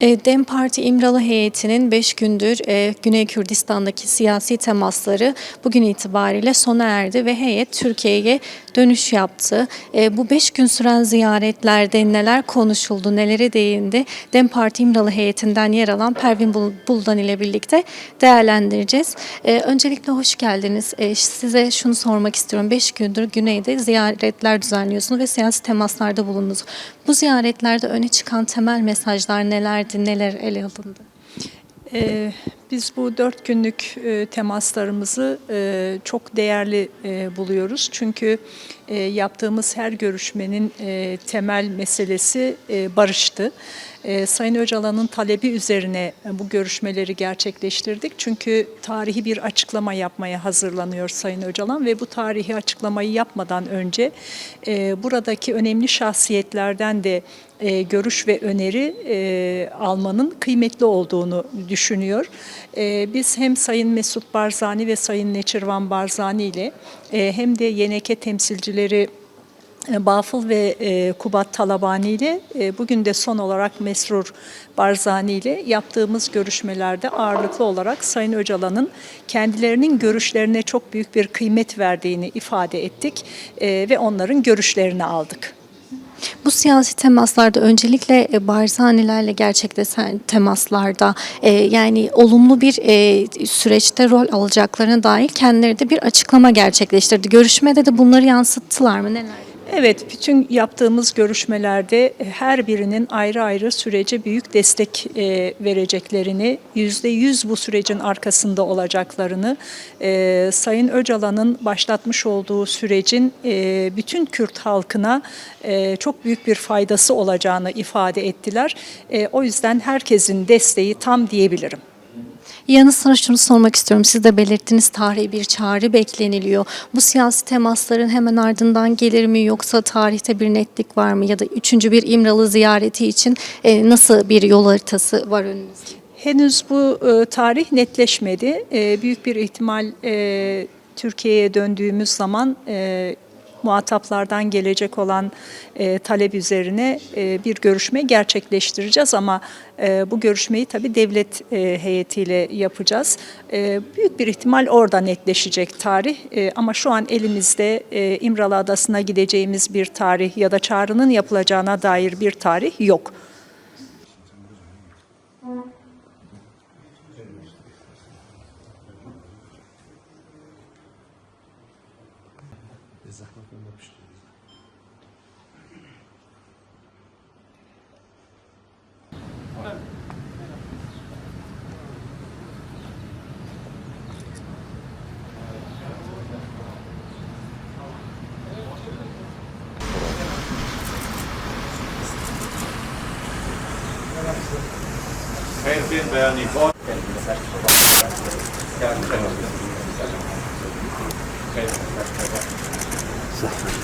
E, DEM Parti İmralı heyetinin 5 gündür e, Güney Kürdistan'daki siyasi temasları bugün itibariyle sona erdi ve heyet Türkiye'ye dönüş yaptı. E, bu 5 gün süren ziyaretlerde neler konuşuldu, nelere değindi DEM Parti İmralı heyetinden yer alan Pervin Bul- Buldan ile birlikte değerlendireceğiz. Öncelikle hoş geldiniz. Size şunu sormak istiyorum. 5 gündür Güney'de ziyaretler düzenliyorsunuz ve siyasi temaslarda bulundunuz. Bu ziyaretlerde öne çıkan temel mesajlar nelerdi, neler ele alındı? Ee, Biz bu dört günlük e, temaslarımızı e, çok değerli e, buluyoruz. Çünkü e, yaptığımız her görüşmenin e, temel meselesi e, barıştı. E, Sayın Öcalan'ın talebi üzerine e, bu görüşmeleri gerçekleştirdik. Çünkü tarihi bir açıklama yapmaya hazırlanıyor Sayın Öcalan ve bu tarihi açıklamayı yapmadan önce e, buradaki önemli şahsiyetlerden de e, görüş ve öneri almanın kıymetli olduğunu düşünüyor. Biz hem Sayın Mesut Barzani ve Sayın Neçirvan Barzani ile hem de YNK temsilcileri Bafıl ve e, Kubat Talabani ile e, bugün de son olarak Mesrur Barzani ile yaptığımız görüşmelerde ağırlıklı olarak Sayın Öcalan'ın kendilerinin görüşlerine çok büyük bir kıymet verdiğini ifade ettik e, ve onların görüşlerini aldık. Bu siyasi temaslarda öncelikle e, Barzanilerle gerçekleşen temaslarda e, yani olumlu bir e, süreçte rol alacaklarına dair kendileri de bir açıklama gerçekleştirdi. Görüşmede de bunları yansıttılar mı? Neler? Evet, bütün yaptığımız görüşmelerde her birinin ayrı ayrı sürece büyük destek e, vereceklerini, yüzde yüz bu sürecin arkasında olacaklarını, e, Sayın Öcalan'ın başlatmış olduğu sürecin e, bütün Kürt halkına e, çok büyük bir faydası olacağını ifade ettiler. E, o yüzden herkesin desteği tam diyebilirim. Yanı sıra şunu sormak istiyorum. Siz de belirttiniz tarihi bir çağrı bekleniliyor. Bu siyasi temasların hemen ardından gelir mi yoksa tarihte bir netlik var mı ya da üçüncü bir İmralı ziyareti için e, nasıl bir yol haritası var önünüzde? Henüz bu e, tarih netleşmedi. E, büyük bir ihtimal e, Türkiye'ye döndüğümüz zaman e, muhataplardan gelecek olan e, talep üzerine e, bir görüşme gerçekleştireceğiz ama e, bu görüşmeyi tabii devlet e, heyetiyle yapacağız. E, büyük bir ihtimal orada netleşecek tarih E, ama şu an elimizde e, İmralı Adası'na gideceğimiz bir tarih ya da çağrının yapılacağına dair bir tarih yok. der Sache noch immer bestehen. Helfen werden die Worte. Das heißt, verwalten. Ja, können wir. Das heißt, verwalten. Nossa.